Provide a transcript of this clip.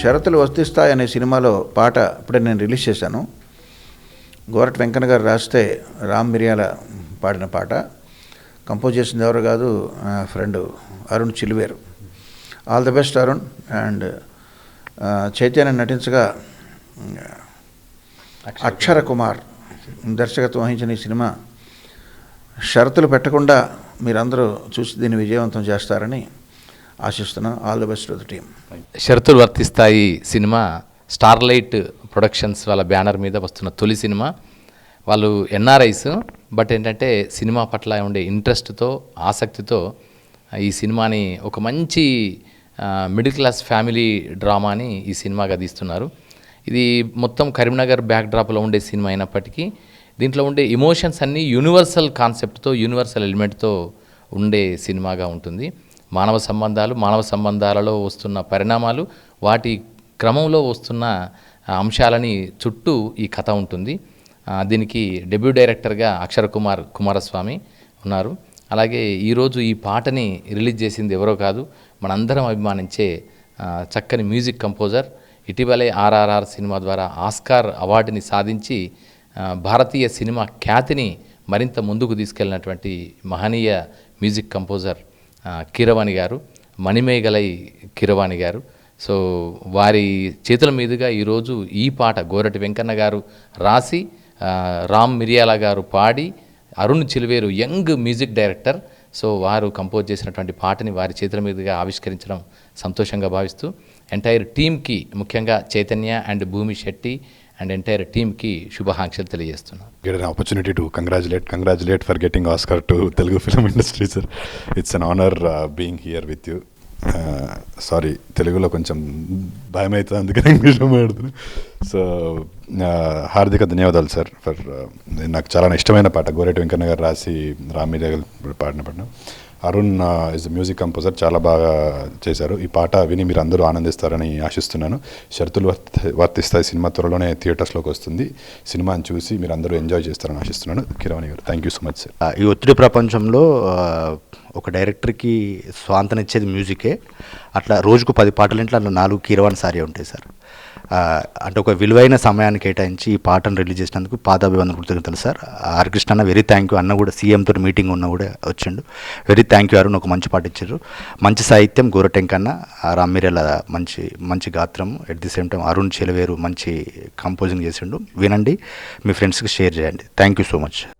షరతులు వర్తిస్తాయి అనే సినిమాలో పాట ఇప్పుడే నేను రిలీజ్ చేశాను. గోరట్ వెంకన్న గారు రాస్తే రామ్ మిరియాల పాడిన పాట. కంపోజ్ చేసింది ఎవరు కాదు friend Arun Chiluveru. All the best Arun and Chaitanya నటించగా అక్షర కుమార్ దర్శకత్వం వహించిన ఈ సినిమా షరతులు పెట్టకుండా మీరందరూ చూసి దీన్ని విజయవంతం చేస్తారని ఆశిస్తున్నాను all the best to the team షరతులు వర్తిస్తాయి సినిమా స్టార్లైట్ ప్రొడక్షన్స్ వాళ్ళ బ్యానర్ మీద వస్తున్న తొలి సినిమా. వాళ్ళు ఎన్ఆర్ఐస్ బట్ ఏంటంటే సినిమా పట్ల ఉండే ఇంట్రెస్ట్తో ఆసక్తితో ఈ సినిమాని ఒక మంచి మిడిల్ క్లాస్ ఫ్యామిలీ డ్రామాని ఈ సినిమాగా తీస్తున్నారు. ఇది మొత్తం కరీంనగర్ బ్యాక్ డ్రాప్లో ఉండే సినిమా అయినప్పటికీ దీంట్లో ఉండే ఇమోషన్స్ అన్నీ యూనివర్సల్ కాన్సెప్ట్తో యూనివర్సల్ ఎలిమెంట్తో ఉండే సినిమాగా ఉంటుంది. మానవ సంబంధాలు మానవ సంబంధాలలో వస్తున్న పరిణామాలు వాటి క్రమంలో వస్తున్న అంశాలని చుట్టూ ఈ కథ ఉంటుంది. దీనికి డెబ్యూ డైరెక్టర్గా అక్షర కుమార్ కుమారస్వామి ఉన్నారు. అలాగే ఈరోజు ఈ పాటని రిలీజ్ చేసింది ఎవరో కాదు మనందరం అభిమానించే చక్కని మ్యూజిక్ కంపోజర్ ఇటీవలే ఆర్ఆర్ఆర్ సినిమా ద్వారా ఆస్కార్ అవార్డుని సాధించి భారతీయ సినిమా ఖ్యాతిని మరింత ముందుకు తీసుకెళ్ళినటువంటి మహనీయ మ్యూజిక్ కంపోజర్ కీరవాణి గారు మణిమేగలై కీరవాణి గారు. సో వారి చేతుల మీదుగా ఈరోజు ఈ పాట గోరటి వెంకన్న గారు రాసి రామ్ మిరియాల గారు పాడి Arun Chiluveru young music director. So వారు కంపోజ్ చేసినటువంటి పాటని వారి చేతుల మీదుగా ఆవిష్కరించడం సంతోషంగా భావిస్తూ ఎంటైర్ టీమ్కి ముఖ్యంగా చైతన్య అండ్ భూమి శెట్టి అండ్ ఎంటైర్ టీమ్కి శుభాకాంక్షలు తెలియజేస్తున్నాను. Opportunity to congratulate congratulate for getting Oscar to Telugu film industry sir it's an honour being here with you sorry తెలుగులో కొంచెం భయం అవుతుంది అందుకని ఇంగ్లీష్ మాట్లాడుతుంది సో uh, హార్దిక ధన్యవాదాలు సార్ ఫర్ uh, నాకు చాలా ఇష్టమైన పాట. గోరేటి వెంకన్న గారు రాసి రామ్మీర్ గారు పాడిన. పాట అరుణ్ ఇస్ మ్యూజిక్ కంపోజర్ చాలా బాగా చేశారు. ఈ పాట విని మీరు అందరూ ఆనందిస్తారని ఆశిస్తున్నాను. షరతులు వర్తి వర్తిస్తాయి సినిమా త్వరలోనే థియేటర్స్లోకి వస్తుంది. సినిమాని చూసి మీరు అందరూ ఎంజాయ్ చేస్తారని ఆశిస్తున్నాను. కిరవాణి గారు thank you so much sir ఈ ఒత్తిడి ప్రపంచంలో ఒక డైరెక్టర్కి స్వాంతనిచ్చేది మ్యూజికే. అట్లా రోజుకు పది పాటలు ఇంట్లో అట్లా నాలుగు కీరవాణి సారీ ఉంటాయి సార్ అంటే ఒక విలువైన సమయాన్ని కేటాయించి ఈ పాటను రిలీజ్ చేసినందుకు పాదాభివందన కృతజ్ఞతలు సార్. ఆర్ కృష్ణ అన్న వెరీ థ్యాంక్ యూ అన్న కూడా సీఎంతో మీటింగ్ ఉన్న కూడా వచ్చిండు. Very thank you Arun. ఒక మంచి పాట ఇచ్చారు. మంచి సాహిత్యం గోరటెంకన్న రామ్మిరేల మంచి మంచి గాత్రం. At the same time Arun Chiluveru మంచి కంపోజింగ్ చేసిండు. వినండి మీ ఫ్రెండ్స్కి షేర్ చేయండి. Thank you so much